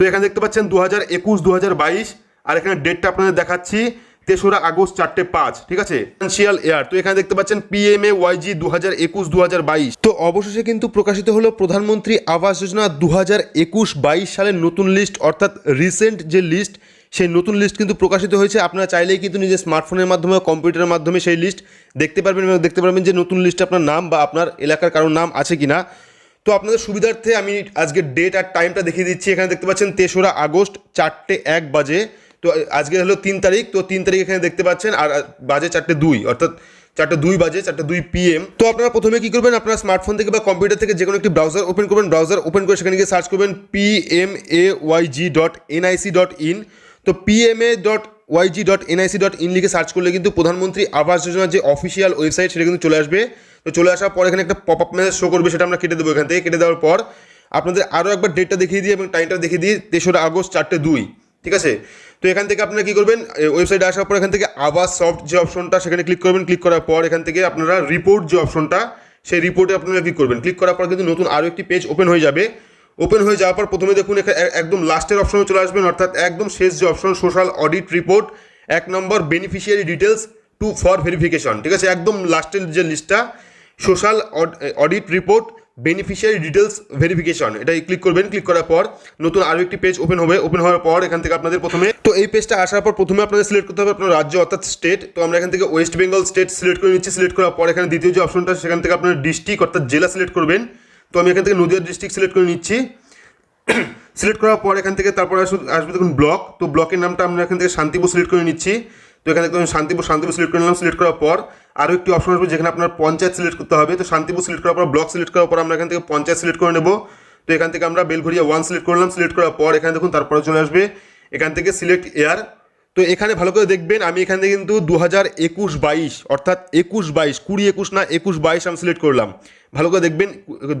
তো এখানে দেখতে পাচ্ছেন দু হাজার একুশ দু হাজার বাইশ, আর এখানে ডেটটা আপনাদের দেখাচ্ছি, তেসরা আগস্ট চারটে পাঁচ, ঠিক আছে? ফিনান্সিয়াল ইয়ার তো এখানে দেখতে পাচ্ছেন পিএমএ ওয়াইজি দু হাজার একুশ দু হাজার বাইশ। তো অবশেষে কিন্তু প্রকাশিত হলো প্রধানমন্ত্রী আবাস যোজনা দু হাজার একুশ বাইশ সালের নতুন লিস্ট অর্থাৎ রিসেন্ট যে লিস্ট সেই নতুন লিস্ট কিন্তু প্রকাশিত হয়েছে। আপনারা চাইলেই কিন্তু নিজের স্মার্টফোনের মাধ্যমে কম্পিউটারের মাধ্যমে সেই লিস্ট দেখতে পারবেন এবং দেখতে পারবেন যে নতুন লিস্টে আপনার নাম বা আপনার এলাকার কারোর নাম আছে কিনা। তো আপনাদের সুবিধার্থে আমি আজকে ডেট আর টাইমটা দেখিয়ে দিচ্ছি। এখানে দেখতে পাচ্ছেন তেসরা আগস্ট চারটে এক বাজে। তো আজকে হলো তিন তারিখ, তো তিন তারিখ এখানে দেখতে পাচ্ছেন, আর বাজে চারটে দুই, অর্থাৎ চারটে দুই বাজে, চারটে দুই পিএম তো আপনারা প্রথমে কী করবেন, আপনার স্মার্টফোন থেকে বা কম্পিউটার থেকে যে কোনো একটি ব্রাউজার ওপেন করবেন ব্রাউজার ওপেন করে সেখানে গিয়ে সার্চ করবেন P M A YG dot NIC dot in তো P M A dot YG dot NIC dot in লিখে সার্চ করলে কিন্তু প্রধানমন্ত্রী আবাস যোজনার যে অফিসিয়াল ওয়েবসাইট সেটা কিন্তু চলে আসবে। তো চলে আসার পর এখানে একটা পপ আপ মেসেজ শো করবে, সেটা আমরা কেটে দেবো এখান থেকে। কেটে দেওয়ার পর আপনাদের আরও একবার ডেটটা দেখিয়ে দিই এবং টাইমটা দেখিয়ে দিই তেসরা আগস্ট চারটে দুই, ঠিক আছে? তো এখান থেকে আপনারা কী করবেন? ওয়েবসাইটে আসার পর এখান থেকে আবাস সফট যে অপশনটা সেখানে ক্লিক করবেন। ক্লিক করার পর এখান থেকে আপনারা রিপোর্ট যে অপশনটা সেই রিপোর্টে আপনারা ক্লিক করবেন। ক্লিক করার পর কিন্তু নতুন আরও একটি পেজ ওপেন হয়ে যাবে। ওপেন হয়ে যাওয়ার পর প্রথমে দেখুন একদম লাস্টের অপশনে চলে আসবেন, অর্থাৎ একদম শেষ যে অপশন সোশ্যাল অডিট রিপোর্ট এক নম্বর beneficiary details two for verification ঠিক আছে? একদম লাস্টের যে লিস্টটা social audit report beneficiary details verification এটাই ক্লিক করবেন ক্লিক করার পর নতুন আরও একটি পেজ ওপেন হবে ওপেন হওয়ার পর এখান থেকে আপনাদের প্রথমে, তো এই পেজটা আসার পর প্রথমে আপনাদের সিলেক্ট করতে হবে আপনার রাজ্য, অর্থাৎ স্টেট তো আমরা এখান থেকে ওয়েস্ট বেঙ্গল স্টেট সিলেক্ট করে নিচ্ছি সিলেক্ট করার পর এখানে দ্বিতীয় যে অপশনটা সেখান থেকে আপনার ডিস্ট্রিক্ট অর্থাৎ জেলা সিলেক্ট করবেন তো আমি এখান থেকে নদীয়া ডিস্ট্রিক্ট সিলেক্ট করে নিচ্ছি। সিলেক্ট করার পর এখান থেকে তারপরে আসবে দেখুন ব্লক তো ব্লকের নামটা আমরা এখান থেকে শান্তিপুর সিলেক্ট করে নিচ্ছি। তো এখানে দেখুন শান্তিপুর শান্তিপুর সিলেক্ট করে নিলাম। সিলেক্ট করার পর আরও একটি অপশন আসবে যেখানে আপনার পঞ্চায়েত সিলেক্ট করতে হবে। তো শান্তিপুর সিলেক্ট করার পর ব্লক সিলেক্ট করার পর আমরা এখান থেকে পঞ্চায়েত সিলেক্ট করে নেব। তো এখান থেকে আমরা বেলঘরিয়া ওয়ান সিলেক্ট করলাম। সিলেক্ট করার পর এখানে দেখুন তারপরে চলে আসবে। এখান থেকে সিলেক্ট এয়ার তো এখানে ভালো করে দেখবেন, আমি এখান কিন্তু দু হাজার একুশ বাইশ, অর্থাৎ একুশ বাইশ, কুড়ি একুশ না, একুশ বাইশ আমি সিলেক্ট করলাম। ভালো করে দেখবেন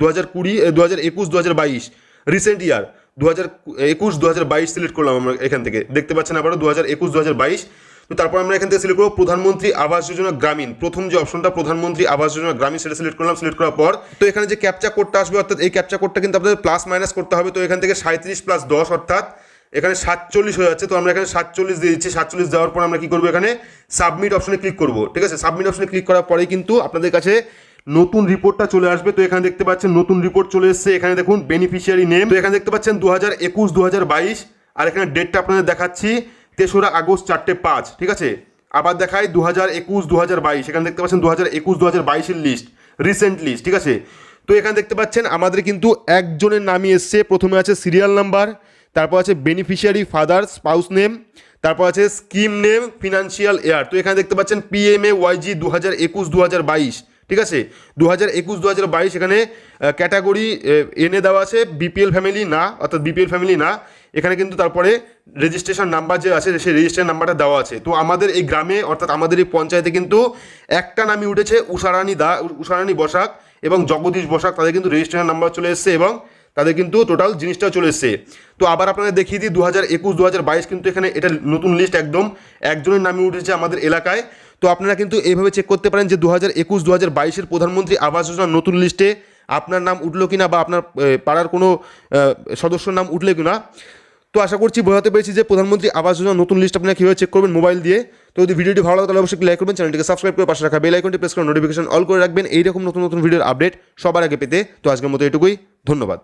দু হাজার কুড়ি দু হাজার একুশ দু হাজার বাইশ রিসেন্ট ইয়ার দু হাজার একুশ দু হাজার বাইশ সিলেক্ট করলাম আমরা এখান থেকে। দেখতে পাচ্ছেন আবারও দু হাজার একুশ দু হাজার বাইশ। তো তারপর আমরা এখান থেকে সিলেক্ট করব প্রধানমন্ত্রী আবাস যোজনা গ্রামীণ। প্রথম যে অপশনটা প্রধানমন্ত্রী আবাস যোজনা গ্রামীণ, সেটা সিলেক্ট করলাম সিলেক্ট করার পর, তো এখানে যে ক্যাপচা কোডটা আসবে, অর্থাৎ এই ক্যাপচা কোডটা কিন্তু আপনাদের প্লাস মাইনাস করতে হবে। তো এখান থেকে সাঁত্রিশ প্লাস দশ, অর্থাৎ এখানে সাতচল্লিশ হয়ে যাচ্ছে, তো আমরা এখানে সাতচল্লিশ দিয়ে দিচ্ছি। সাতচল্লিশ দেওয়ার পর আমরা কি করব এখানে? সাবমিট অপশনে ক্লিক করব। ঠিক আছে? সাবমিট অপশনে ক্লিক করার পরেই কিন্তু আপনাদের কাছে নতুন রিপোর্টটা চলে আসবে। তো এখানে দেখতে পাচ্ছেন, নতুন রিপোর্ট চলে এসেছে। এখানে দেখুন বেনিফিশিয়ারি নেম তো এখানে দেখতে পাচ্ছেন দু হাজার একুশ দু হাজার বাইশ। আর এখানে ডেটটা আপনাদের দেখাচ্ছি, তেসরা আগস্ট চারটে পাঁচ। ঠিক আছে? আবার দেখাই দু হাজার একুশ দু হাজার বাইশ। এখানে দেখতে পাচ্ছেন দু হাজার একুশ দু হাজার বাইশের লিস্ট রিসেন্ট লিস্ট ঠিক আছে? তো এখানে দেখতে পাচ্ছেন, আমাদের কিন্তু একজনের নামই এসছে। প্রথমে আছে সিরিয়াল নাম্বার তারপর আছে বেনিফিশিয়ারি ফাদার স্পাউস নেম তারপর আছে স্কিম নেম ফিনান্সিয়াল এয়ার তো এখানে দেখতে পাচ্ছেন পিএমএ ওয়াইজি দু হাজার একুশ দু হাজার বাইশ, ঠিক আছে? দু হাজার একুশ দু হাজার বাইশ এখানে ক্যাটাগরি এনে দেওয়া আছে বিপিএল ফ্যামিলি না, অর্থাৎ বিপিএল ফ্যামিলি না। এখানে কিন্তু তারপরে রেজিস্ট্রেশন নাম্বার যে আছে, সেই রেজিস্ট্রেশন নাম্বারটা দেওয়া আছে। তো আমাদের এই গ্রামে, অর্থাৎ আমাদের এই পঞ্চায়েতে কিন্তু একটা নামই উঠেছে, উষারানী দা, উষারানী বসাক এবং জগদীশ বসাক, তাদের কিন্তু রেজিস্ট্রেশন নাম্বার চলে এসছে এবং তাদের কিন্তু টোটাল জিনিসটাও চলে এসছে। তো আবার আপনাদের দেখিয়ে দিই দু হাজার একুশ দু হাজার বাইশ কিন্তু এখানে এটা নতুন লিস্ট একদম। একজনের নামে উঠেছে আমাদের এলাকায়। তো আপনারা কিন্তু এইভাবে চেক করতে পারেন যে দু হাজার একুশ দু হাজার বাইশের প্রধানমন্ত্রী আবাস যোজনার নতুন লিস্টে আপনার নাম উঠল কি না বা আপনার পাড়ার কোনো সদস্যর নাম উঠলে কিনা। তো আশা করছি বোঝাতে পেরেছি যে প্রধানমন্ত্রী আবাস যোজনা নতুন লিস্ট আপনারা কীভাবে চেক করবেন মোবাইল দিয়ে। তো যদি ভিডিওটি ভালো লাগে তাহলে অবশ্যই লাইক করবেন চ্যানেলটিকে সাবস্ক্রাইব করে পাশে রাখা বেল আইকনটি প্রেস করে নোটিফিকেশন অল করে রাখবেন। এইরকম নতুন নতুন ভিডিওর আপডেট সবার আগে পেতে। তো আজকের মতো এটুকুই, ধন্যবাদ।